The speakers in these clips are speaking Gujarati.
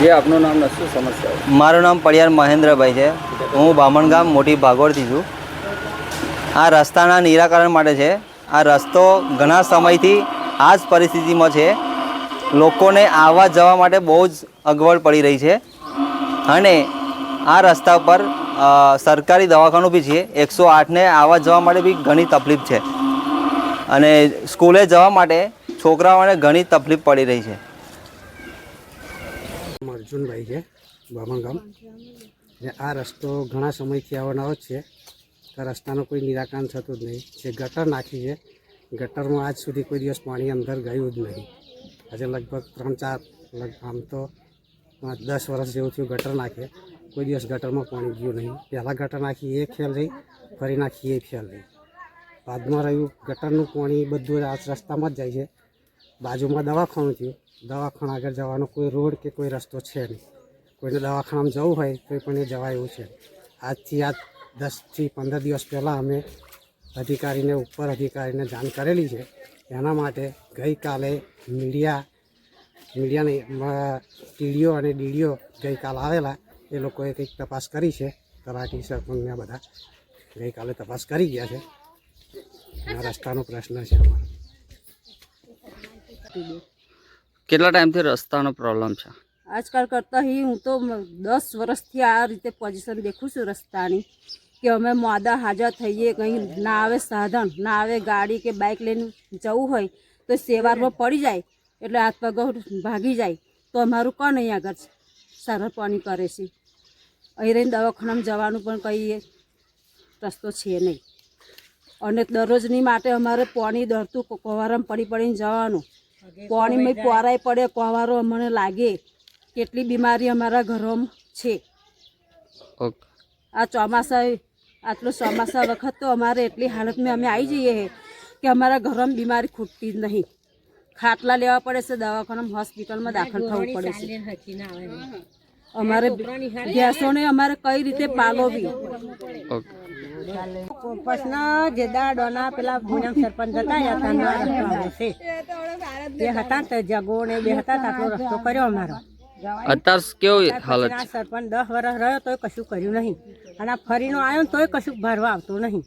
જે આપનું નામ શું સમસ્યા મારું નામ પડિયાર મહેન્દ્રભાઈ છે. હું બામણગામ મોટી ભાગોળથી છું. આ રસ્તાના નિરાકરણ માટે છે. આ રસ્તો ઘણા સમયથી આ જ પરિસ્થિતિમાં છે. લોકોને આવવા જવા માટે બહુ જ અગવડ પડી રહી છે. અને આ રસ્તા પર સરકારી દવાખાનું બી છે. એકસો આઠને આવવા જવા માટે બી ઘણી તકલીફ છે. અને સ્કૂલે જવા માટે છોકરાઓને ઘણી તકલીફ પડી રહી છે. અર્જુનભાઈ છે બામણગામ એટલે આ રસ્તો ઘણા સમયથી આવવાનો છે. તો રસ્તાનું કોઈ નિરાકરણ થતું જ નહીં. જે ગટર નાખી છે, ગટરમાં આજ સુધી કોઈ દિવસ પાણી અંદર ગયું જ નહીં. આજે લગભગ ત્રણ ચાર આમ તો પાંચ, દસ વર્ષ જેવું થયું ગટર નાખે. કોઈ દિવસ ગટરમાં પાણી ગયું નહીં. પહેલાં ગટર નાખી એ ખ્યાલ રહી, ફરી નાખી એ ખ્યાલ રહી. બાદમાં રહ્યું, ગટરનું પાણી બધું આ રસ્તામાં જ જાય છે. બાજુમાં દવાખાનું થયું. દવાખાના આગળ જવાનો કોઈ રોડ કે કોઈ રસ્તો છે નહીં. કોઈને દવાખાનામાં જવું હોય તો પણ એ જવાય એવું છે. આજથી આજ દસથી પંદર દિવસ પહેલાં અમે અધિકારીને, ઉપર અધિકારીને જાણ કરેલી છે. એના માટે ગઈકાલે મીડિયા, મીડિયાને ટીડીઓ અને ડીડીઓ ગઈકાલ આવેલા. એ લોકોએ કંઈક તપાસ કરી છે. તલાટી સરપંચને બધા ગઈકાલે તપાસ કરી ગયા છે. રસ્તાનો પ્રશ્ન છે અમારો. કેટલા ટાઈમથી રસ્તાનો પ્રોબ્લેમ છે? આજકાલ કરતાં હી હું તો દસ વર્ષથી આ રીતે પોઝિશન દેખું છું રસ્તાની, કે અમે માદા હાજર થઈએ, કંઈ ના આવે સાધન, ના આવે ગાડી કે બાઇક લઈને જવું હોય, તો સેવારમાં પડી જાય, એટલે હાથ પગ ભાગી જાય, તો અમારું કોણ અહીં આગળ સારવાર પાણી કરે છે. અહીં રહીને દવાખાનામાં જવાનું પણ કંઈ રસ્તો છે નહીં. અને દરરોજની માટે અમારે પાણી દરતું કોવારામાં પડી પડીને જવાનું. પાણીમાં પોરાય પડે કોવારો અમને લાગે. કેટલી બીમારી અમારા ઘરોમાં છે. આ ચોમાસા આટલો ચોમાસા વખત તો અમારે એટલી હાલતમાં અમે આવી જઈએ છે કે અમારા ઘરોમાં બીમારી ખૂટતી જ નહીં. ખાટલા લેવા પડે છે દવાખાનામાં હોસ્પિટલમાં દાખલ થવું પડે છે. અમારે ગેસોને અમારે કઈ રીતે પાલવવી? ઓકે. પ્રશ્ન જે દાડોના પેલા પૂનમ સરપંચ હતા એ હતા ના રસ્તો આવે છે. એ હતા તે જગો ને બે હતા તે આટલો રસ્તો કર્યો અમારો. અત્યારે કેવી હાલત છે? સરપંચ દસ વર્ષ રહ્યો તોય કશું કર્યું નહીં. અને આ ફરીનો આવ્યો ને તોય કશું ભરવા આવતો નહીં.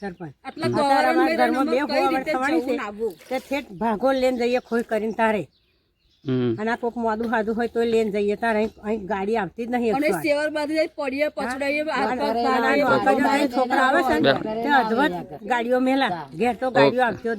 સરપંચ. અત્યારે અમારા ઘરમાં બે હોવા થવાની છે તે ઠેઠ ભાગો લઈને જઈએ ખોઈ કરીને તારે. અને આ કોઈક મોડું ખાધું હોય તોય લઈને જઈએ તારે. અહીં ગાડી આવતી જ નહીં પડીએ પછડાઈએ છોકરા આવે છે ને તે અધવટ ગાડીઓ મેલા. ઘેર તો ગાડીઓ આવતી જ